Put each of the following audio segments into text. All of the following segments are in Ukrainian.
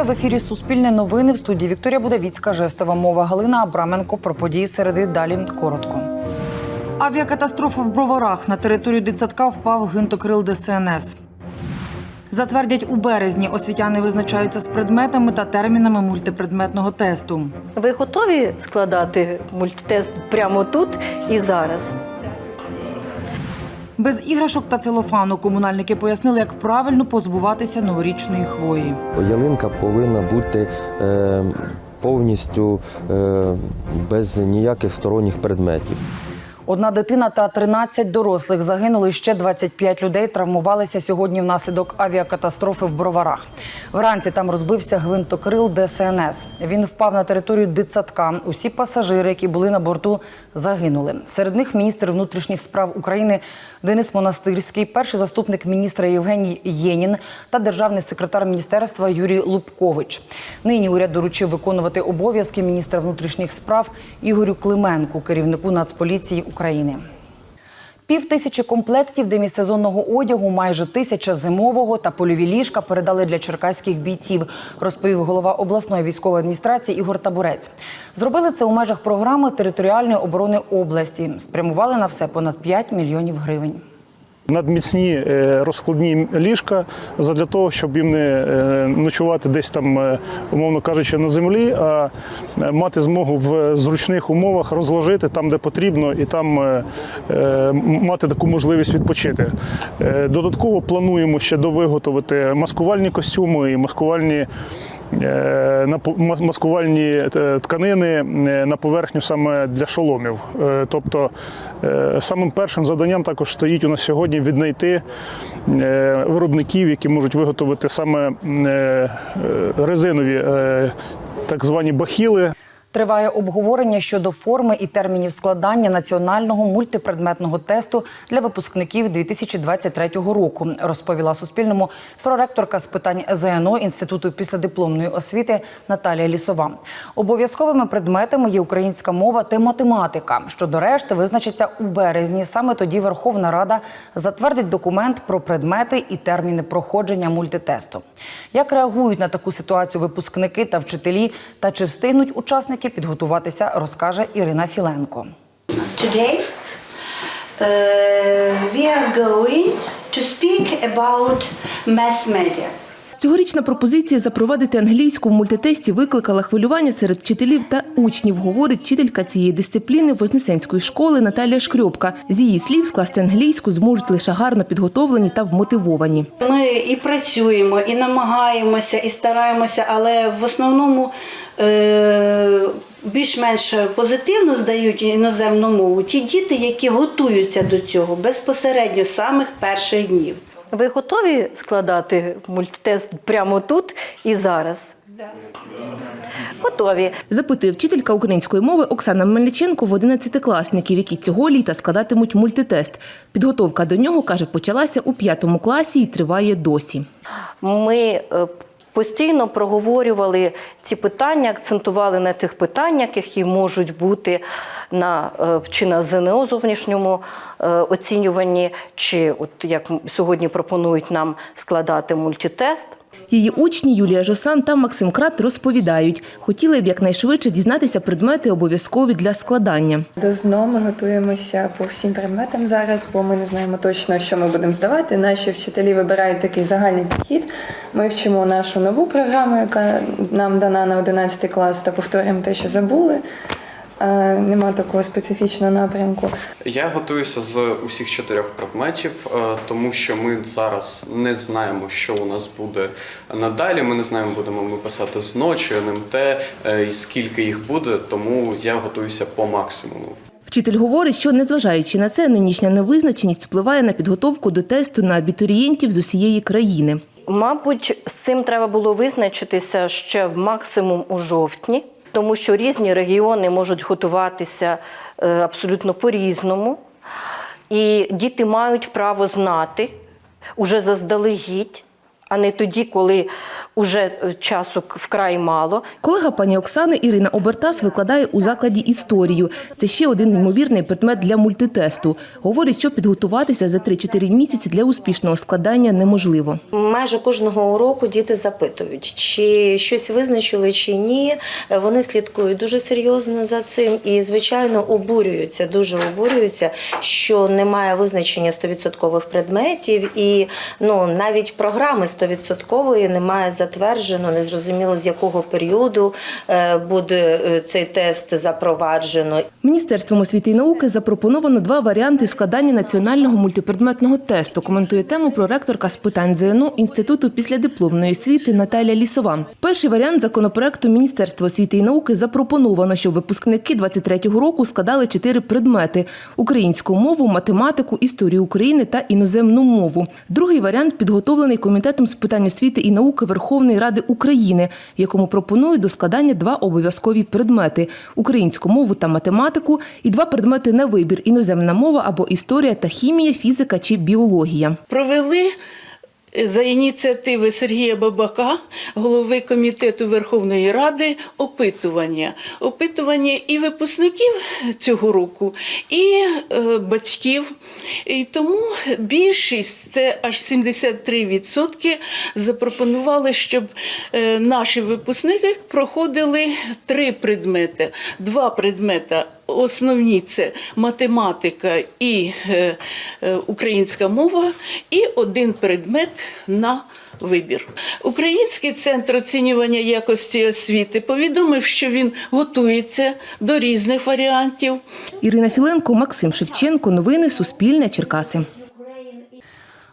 Вітаю в ефірі Суспільне новини в студії Вікторія Будавіцька, жестова мова Галина Абраменко. Про події середи далі коротко. Авіакатастрофа в Броварах на територію дитсадка впав гвинтокрил ДСНС. Затвердять у березні. Освітяни визначаються з предметами та термінами мультипредметного тесту. Ви готові складати мультитест прямо тут і зараз? Без іграшок та целофану комунальники пояснили, як правильно позбуватися новорічної хвої. Ялинка повинна бути е, повністю е, без ніяких сторонніх предметів. Одна дитина та 13 дорослих загинули. Ще 25 людей травмувалися сьогодні внаслідок авіакатастрофи в Броварах. Вранці там розбився гвинтокрил ДСНС. Він впав на територію дитсадка. Усі пасажири, які були на борту, загинули. Серед них міністр внутрішніх справ України Денис Монастирський, перший заступник міністра Євгеній Єнін та державний секретар міністерства Юрій Лубкович. Нині уряд доручив виконувати обов'язки міністра внутрішніх справ Ігорю Клименку, керівнику Нацполіції України. Пів тисячі комплектів демісезонного одягу, майже тисяча зимового та польові ліжка передали для черкаських бійців, розповів голова обласної військової адміністрації Ігор Табурець. Зробили це у межах програми територіальної оборони області. Спрямували на все понад 5 мільйонів гривень. Надміцні е, розкладні ліжка для того, щоб їм не е, ночувати десь там, е, умовно кажучи, на землі, а мати змогу в зручних умовах розложити там, де потрібно, і там мати таку можливість відпочити. Додатково плануємо ще довиготовити маскувальні костюми і маскувальні. Е, маскувальні е, тканини е, на поверхню саме для шоломів. Тобто самим першим завданням також стоїть у нас сьогодні віднайти виробників, які можуть виготовити саме резинові так звані бахіли. Триває обговорення щодо форми і термінів складання національного мультипредметного тесту для випускників 2023 року, розповіла Суспільному проректорка з питань ЗНО Інституту післядипломної освіти Наталія Лісова. Обов'язковими предметами є українська мова та математика. Щодо решти визначиться у березні. Саме тоді Верховна Рада затвердить документ про предмети і терміни проходження мультитесту. Як реагують на таку ситуацію випускники та вчителі, та чи встигнуть учасники підготуватися, розкаже Ірина Філенко. Today, uh, we are going to speak about mass media. Цьогорічна пропозиція запровадити англійську в мультитесті викликала хвилювання серед вчителів та учнів, говорить вчителька цієї дисципліни Вознесенської школи Наталія Шкрьопка. З її слів, скласти англійську зможуть лише гарно підготовлені та вмотивовані. Ми і працюємо, і намагаємося, і стараємося, але в основному більш-менш позитивно здають іноземну мову ті діти, які готуються до цього безпосередньо з самих перших днів. Ви готові складати мультитест прямо тут і зараз? Готові. Запитує вчителька української мови Оксана Мельниченко в 11-класників, які цього літа складатимуть мультитест. Підготовка до нього, каже, почалася у п'ятому класі і триває досі. Ми е, постійно проговорювали ці питання, акцентували на тих питаннях, які можуть бути на е, чи на ЗНО зовнішньому е, оцінюванні, чи от як сьогодні пропонують нам складати мультитест. Її учні Юлія Жосан та Максим Крат розповідають, хотіли б якнайшвидше дізнатися предмети обов'язкові для складання. До ЗНО ми готуємося по всім предметам зараз, бо ми не знаємо точно, що ми будемо здавати. Наші вчителі вибирають такий загальний підхід. Ми вчимо нашу нову програму, яка нам дана на 11 клас, та повторюємо те, що забули. Е, Нема такого специфічного напрямку. Я готуюся з усіх чотирьох предметів, е, тому що ми зараз не знаємо, що у нас буде надалі. Ми не знаємо, будемо ми писати ЗНО чи НМТ, е, і скільки їх буде, тому я готуюся по максимуму. Вчитель говорить, що незважаючи на це, нинішня невизначеність впливає на підготовку до тесту на абітурієнтів з усієї країни. Мабуть, з цим треба було визначитися ще в максимум у жовтні, тому що різні регіони можуть готуватися е, абсолютно по-різному. І діти мають право знати уже заздалегідь, а не тоді, коли вже часу вкрай мало. Колега пані Оксани Ірина Обертас викладає у закладі історію. Це ще один ймовірний предмет для мультитесту. Говорить, що підготуватися за 3-4 місяці для успішного складання неможливо. Майже кожного уроку діти запитують, чи щось визначили, чи ні. Вони слідкують дуже серйозно за цим і, звичайно, обурюються, дуже обурюються, що немає визначення 100% предметів, і ну навіть програми 100% немає затверджено, незрозуміло з якого періоду е, буде е, цей тест запроваджено. Міністерством освіти і науки запропоновано два варіанти складання національного мультипредметного тесту. Коментує тему проректорка з питань ЗНО Інституту післядипломної освіти Наталя Лісова. Перший варіант законопроекту Міністерства освіти і науки запропоновано, щоб випускники 23-го року складали чотири предмети: українську мову, математику, історію України та іноземну мову. Другий варіант підготовлений комітетом з питань освіти і науки Верховної Ради України, в якому пропонують до складання два обов'язкові предмети: українську мову та математику, і два предмети на вибір: іноземна мова або історія та хімія, фізика чи біологія. провели за ініціативи Сергія Бабака, голови комітету Верховної Ради, опитування. Опитування і випускників цього року, і е, батьків. І тому більшість, це аж 73%, запропонували, щоб е, наші випускники проходили три предмети. Два предмети Основні це математика і е, е, українська мова, і один предмет на вибір. Український центр оцінювання якості освіти повідомив, що він готується до різних варіантів. Ірина Філенко, Максим Шевченко. Новини Суспільне. Черкаси.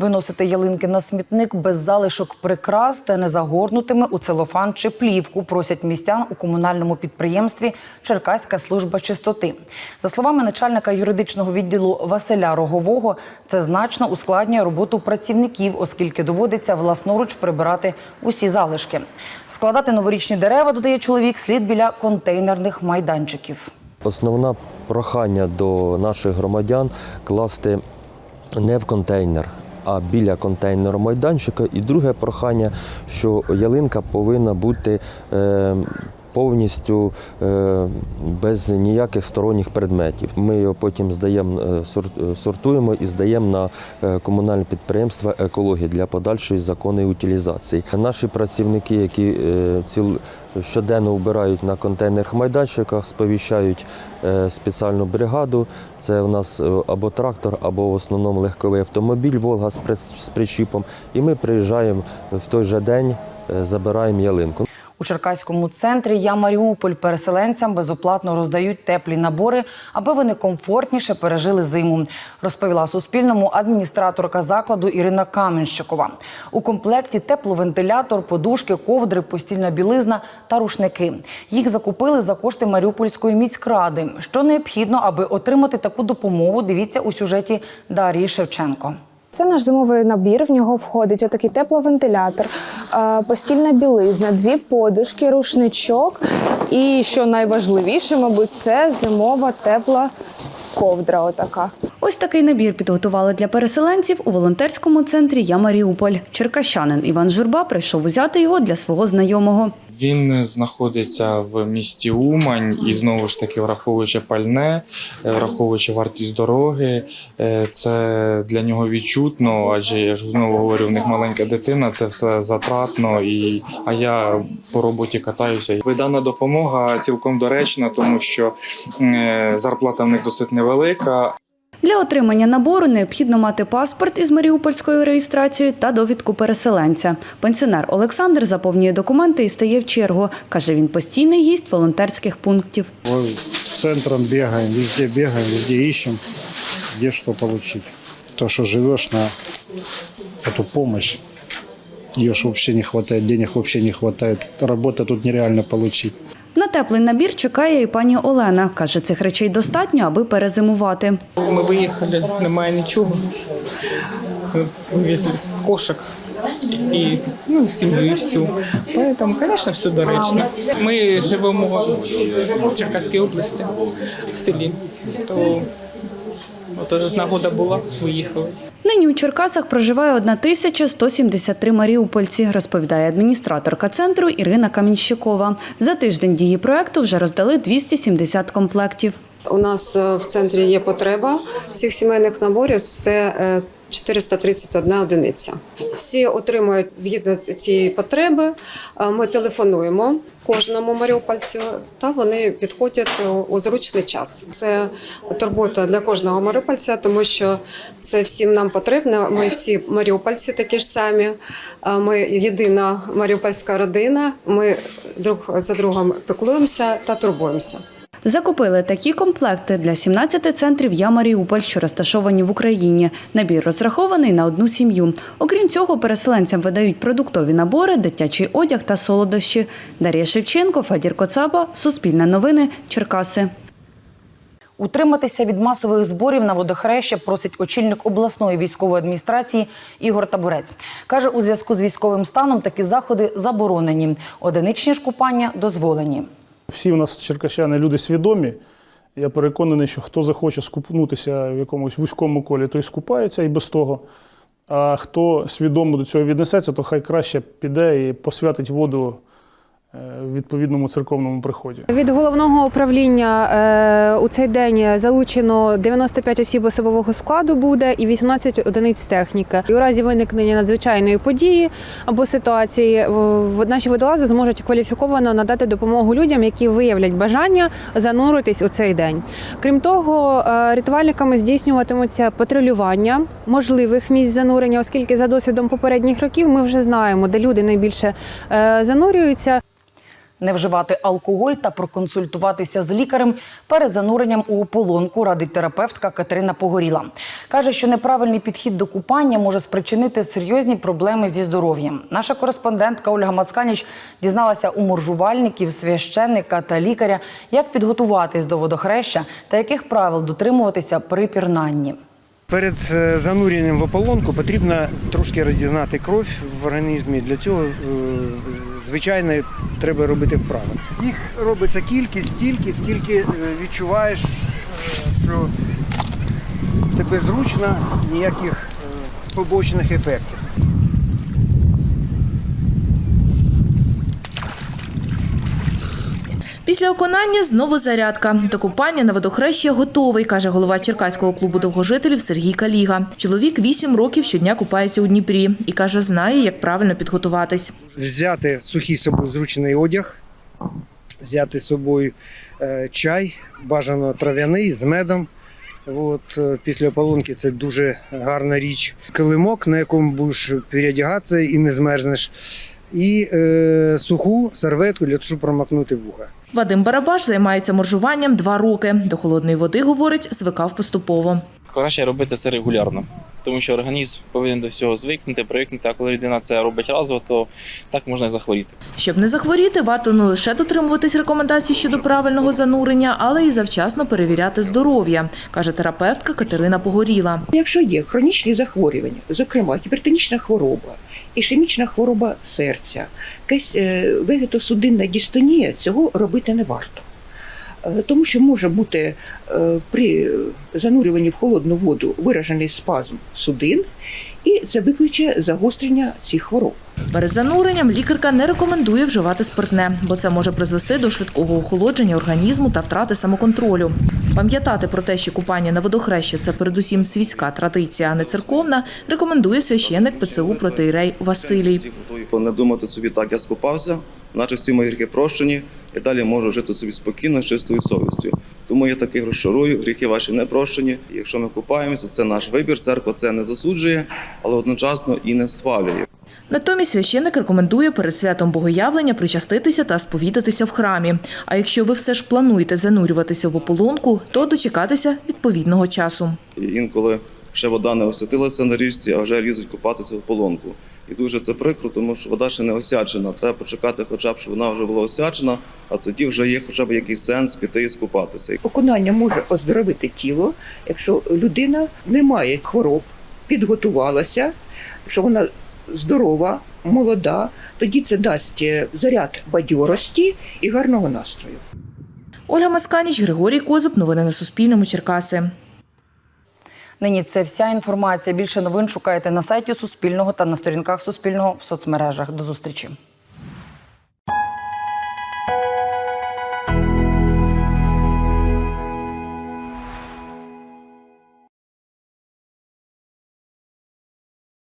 Виносити ялинки на смітник без залишок прикрас та не загорнутими у целофан чи плівку, просять містян у комунальному підприємстві Черкаська служба чистоти. За словами начальника юридичного відділу Василя Рогового, це значно ускладнює роботу працівників, оскільки доводиться власноруч прибирати усі залишки. Складати новорічні дерева, додає чоловік, слід біля контейнерних майданчиків. Основне прохання до наших громадян класти не в контейнер, а біля контейнеру майданчика. І друге прохання, що ялинка повинна бути е, повністю е, без ніяких сторонніх предметів. Ми його потім здаємо, е, е, сортуємо і здаємо на комунальне підприємство екології для подальшої законної утилізації. Наші працівники, які щоденно вбирають на контейнерних майданчиках, сповіщають спеціальну бригаду. Це у нас або трактор, або в основному легковий автомобіль Волга з причіпом. І ми приїжджаємо в той же день, забираємо ялинку. У Черкаському центрі Я Маріуполь переселенцям безоплатно роздають теплі набори, аби вони комфортніше пережили зиму. Розповіла Суспільному адміністраторка закладу Ірина Каменщикова. У комплекті тепловентилятор, подушки, ковдри, постільна білизна та рушники. Їх закупили за кошти Маріупольської міськради. Що необхідно, аби отримати таку допомогу? Дивіться у сюжеті Дарії Шевченко. Це наш зимовий набір. В нього входить отакий тепловентилятор, постільна білизна, дві подушки, рушничок. І що найважливіше, мабуть, це зимова тепла ковдра. Отака. Ось такий набір підготували для переселенців у волонтерському центрі Я Маріуполь. Черкащанин Іван Журба прийшов взяти його для свого знайомого. Він знаходиться в місті Умань і знову ж таки, враховуючи пальне, е, враховуючи вартість дороги, е, це для нього відчутно, адже я ж знову говорю, в них маленька дитина, це все затратно. І а я по роботі катаюся. Дана допомога цілком доречна, тому що е, зарплата в них досить невелика. Для отримання набору необхідно мати паспорт із маріупольською реєстрацією та довідку переселенця. Пенсіонер Олександр заповнює документи і стає в чергу. Каже, він постійний гість волонтерських пунктів. центром бегаем, везде бегаем, везде ищем, где что получить. То, что живешь на эту помощь, ее ж вообще не хватает, денег не хватает. Работа тут нереально получить. На теплий набір чекає і пані Олена. Каже, цих речей достатньо, аби перезимувати. Ми виїхали, немає нічого. Вивезли кошик і ну, сім'ю всю. Поэтому, звісно, все доречно. Ми живемо в Черкаській області, в селі. То От нагода була, виїхали. Нині у Черкасах проживає 1173 маріупольці, розповідає адміністраторка центру Ірина Камінщикова. За тиждень дії проекту вже роздали 270 комплектів. У нас е, в центрі є потреба цих сімейних наборів. Це е, 431 одиниця. Всі отримують згідно з цієї потреби. Е, Ми телефонуємо кожному маріупольцю, та вони підходять у- зручний час. Це турбота для кожного маріупольця, тому що це всім нам потрібно. Ми всі маріупольці такі ж самі. Е, Ми єдина маріупольська родина. Ми друг за другом піклуємося та турбуємося. Закупили такі комплекти для 17 центрів «Я Маріуполь», що розташовані в Україні. Набір розрахований на одну сім'ю. Окрім цього, переселенцям видають продуктові набори, дитячий одяг та солодощі. Дар'я Шевченко, Федір Коцаба, Суспільне новини, Черкаси. Утриматися від масових зборів на водохреща просить очільник обласної військової адміністрації Ігор Табурець. Каже, у зв'язку з військовим станом такі заходи заборонені. Одиничні ж купання дозволені. Всі в нас черкащани люди свідомі. Я переконаний, що хто захоче скупнутися в якомусь вузькому колі, той скупається і без того. А хто свідомо до цього віднесеться, то хай краще піде і посвятить воду в відповідному церковному приході. Від головного управління е, у цей день залучено 95 осіб особового складу буде і 18 одиниць техніки. І у разі виникнення надзвичайної події або ситуації в- наші водолази зможуть кваліфіковано надати допомогу людям, які виявлять бажання зануритись у цей день. Крім того, е, рятувальниками здійснюватимуться патрулювання можливих місць занурення, оскільки за досвідом попередніх років ми вже знаємо, де люди найбільше е, занурюються. Не вживати алкоголь та проконсультуватися з лікарем перед зануренням у ополонку радить терапевтка Катерина Погоріла. Каже, що неправильний підхід до купання може спричинити серйозні проблеми зі здоров'ям. Наша кореспондентка Ольга Мацканіч дізналася у моржувальників, священника та лікаря, як підготуватись до водохреща та яких правил дотримуватися при пірнанні. Перед е, зануренням в ополонку потрібно трошки розігнати кров в організмі. Для цього, е, звичайно, треба робити вправи. Їх робиться кількість стільки, скільки е, відчуваєш, е, що тебе зручно, ніяких е, побочних ефектів. Після оконання знову зарядка. До купання на водохреща готовий, каже голова Черкаського клубу довгожителів Сергій Каліга. Чоловік вісім років щодня купається у Дніпрі і каже, знає, як правильно підготуватись. Взяти сухий собою зручний одяг, взяти з собою е, чай, бажано трав'яний з медом. От, е, після ополонки це дуже гарна річ. Килимок, на якому будеш переодягатися і не змерзнеш. І е, суху серветку для того, щоб промокнути вуха. Вадим Барабаш займається моржуванням два роки. До холодної води, говорить, звикав поступово. Краще робити це регулярно, тому що організм повинен до всього звикнути, привикнути, а коли людина це робить разово, то так можна і захворіти. Щоб не захворіти, варто не лише дотримуватись рекомендацій щодо правильного занурення, але й завчасно перевіряти здоров'я, каже терапевтка Катерина Погоріла. Якщо є хронічні захворювання, зокрема гіпертонічна хвороба, ішемічна хвороба серця, якась е, вегетосудинна дистонія, цього робити не варто. Е, Тому що може бути е, при занурюванні в холодну воду виражений спазм судин, і це викличе загострення цих хвороб. Перед зануренням лікарка не рекомендує вживати спиртне, бо це може призвести до швидкого охолодження організму та втрати самоконтролю. Пам'ятати про те, що купання на водохрещі – це передусім світська традиція, а не церковна, рекомендує священник ПЦУ протиєрей Василій. Не думати собі так, я скупався, наче всі мої гріхи прощені, і далі можу жити собі спокійно, з чистою совістю. Тому я таких розчарую, гріхи ваші не прощені. І Якщо ми купаємося, це наш вибір. Церква це не засуджує, але одночасно і не схвалює. Натомість священник рекомендує перед святом Богоявлення причаститися та сповідатися в храмі. А якщо ви все ж плануєте занурюватися в ополонку, то дочекатися відповідного часу. І інколи ще вода не освятилася на річці, а вже лізуть купатися в полонку. І дуже це прикро, тому що вода ще не осячена. Треба почекати, хоча б щоб вона вже була осячена, а тоді вже є хоча б якийсь сенс піти і скупатися. Окунання може оздоровити тіло, якщо людина не має хвороб, підготувалася, що вона здорова, молода, тоді це дасть е, заряд бадьорості і гарного настрою. Ольга Масканіч, Григорій Козуб. Новини на Суспільному. Черкаси. Нині це вся інформація. Більше новин шукайте на сайті Суспільного та на сторінках Суспільного в соцмережах. До зустрічі.